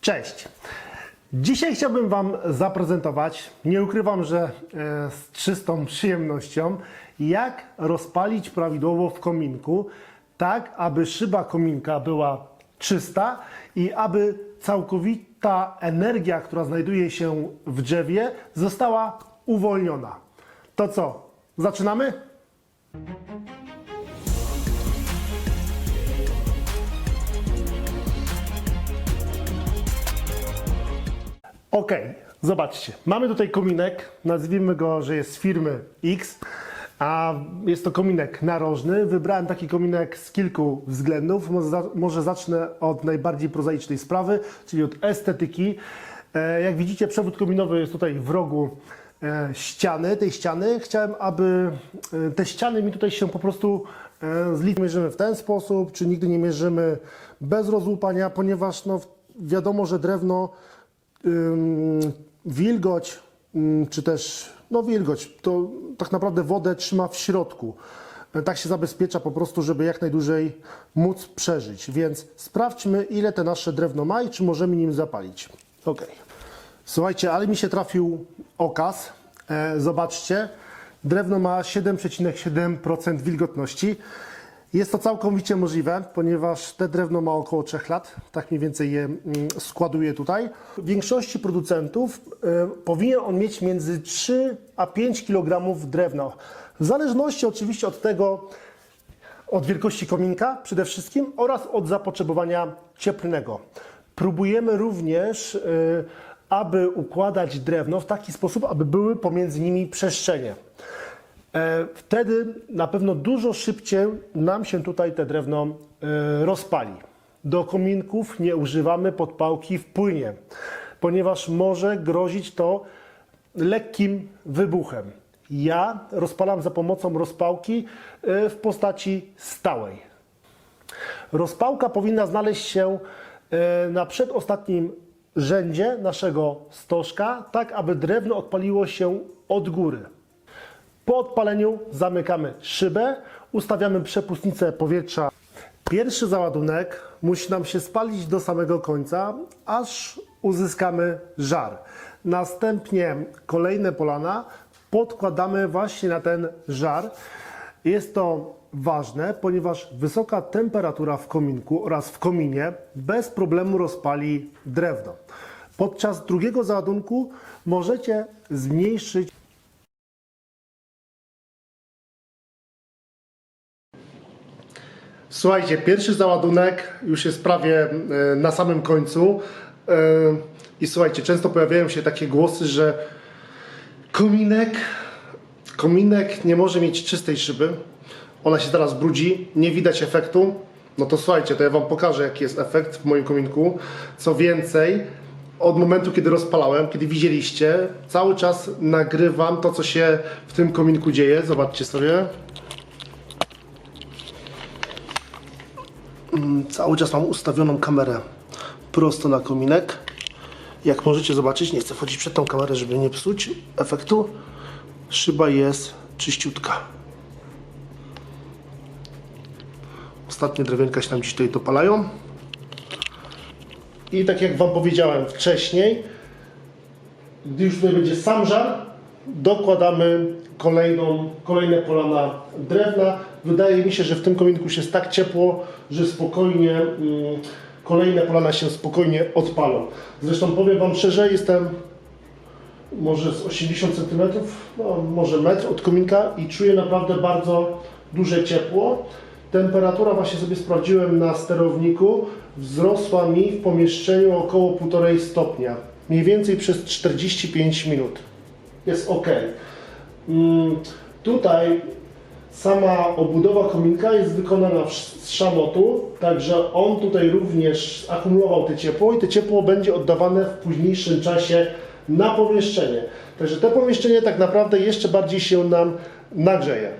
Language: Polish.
Cześć! Dzisiaj chciałbym Wam zaprezentować, nie ukrywam, że e, z czystą przyjemnością, jak rozpalić prawidłowo w kominku, tak aby szyba kominka była czysta i aby całkowita energia, która znajduje się w drzewie, została uwolniona. To co, zaczynamy? Ok, zobaczcie. Mamy tutaj kominek, nazwijmy go, że jest z firmy X, a jest to kominek narożny. Wybrałem taki kominek z kilku względów. Może, za, może zacznę od najbardziej prozaicznej sprawy, czyli od estetyki. E, jak widzicie, przewód kominowy jest tutaj w rogu e, ściany, tej ściany. Chciałem, aby e, te ściany mi tutaj się po prostu zliczyły. Mierzymy w ten sposób, czy nigdy nie mierzymy bez rozłupania, ponieważ no, wiadomo, że drewno wilgoć, czy też no wilgoć, to tak naprawdę wodę trzyma w środku. E, Tak się zabezpiecza po prostu, żeby jak najdłużej móc przeżyć. Więc sprawdźmy, ile te nasze drewno ma i czy możemy nim zapalić. Ok. Słuchajcie, ale mi się trafił okaz. E, zobaczcie, drewno ma 7,7% wilgotności. Jest to całkowicie możliwe, ponieważ te drewno ma około 3 lat, tak mniej więcej je mm, składuję tutaj. W większości producentów e, powinien on mieć między 3 a 5 kg drewna. W zależności oczywiście od tego, od wielkości kominka przede wszystkim oraz od zapotrzebowania cieplnego. Próbujemy również, y, aby układać drewno w taki sposób, aby były pomiędzy nimi przestrzenie. E, Wtedy na pewno dużo szybciej nam się tutaj te drewno e, rozpali. Do kominków nie używamy podpałki w płynie, ponieważ może grozić to lekkim wybuchem. Ja rozpalam za pomocą rozpałki e, w postaci stałej. Rozpałka powinna znaleźć się na przedostatnim rzędzie naszego stożka, tak aby drewno odpaliło się od góry. Po odpaleniu zamykamy szybę, ustawiamy przepustnicę powietrza. Pierwszy załadunek musi nam się spalić do samego końca, aż uzyskamy żar. Następnie kolejne polana podkładamy właśnie na ten żar. Jest to ważne, ponieważ wysoka temperatura w kominku oraz w kominie bez problemu rozpali drewno. Podczas drugiego załadunku możecie zmniejszyć Słuchajcie, pierwszy załadunek już jest prawie e, na samym końcu. E, I słuchajcie, często pojawiają się takie głosy, że kominek, kominek nie może mieć czystej szyby. Ona się zaraz brudzi, nie widać efektu. No to słuchajcie, to ja Wam pokażę, jaki jest efekt w moim kominku. Co więcej, od momentu, kiedy rozpalałem, kiedy widzieliście, cały czas nagrywam to, co się w tym kominku dzieje. Zobaczcie sobie. Cały czas mam ustawioną kamerę prosto na kominek. Jak możecie zobaczyć, nie chcę wchodzić przed tą kamerę, żeby nie psuć efektu. Szyba jest czyściutka. Ostatnie drewienka się nam dziś tutaj dopalają. I tak jak Wam powiedziałem wcześniej, gdy już tutaj będzie sam żar, dokładamy kolejną, kolejne polana drewna. Wydaje mi się, że w tym kominku już jest tak ciepło, że spokojnie mm, kolejne polana się spokojnie odpalą. Zresztą powiem Wam szczerze, jestem może z 80 cm, no, może metr od kominka i czuję naprawdę bardzo duże ciepło. Temperatura właśnie sobie sprawdziłem na sterowniku, wzrosła mi w pomieszczeniu około 1,5 stopnia. Mniej więcej przez 45 minut. Jest ok. Mm, tutaj sama obudowa kominka jest wykonana z szamotu, także on tutaj również akumulował te ciepło i to ciepło będzie oddawane w późniejszym czasie na pomieszczenie. Także to pomieszczenie tak naprawdę jeszcze bardziej się nam nagrzeje.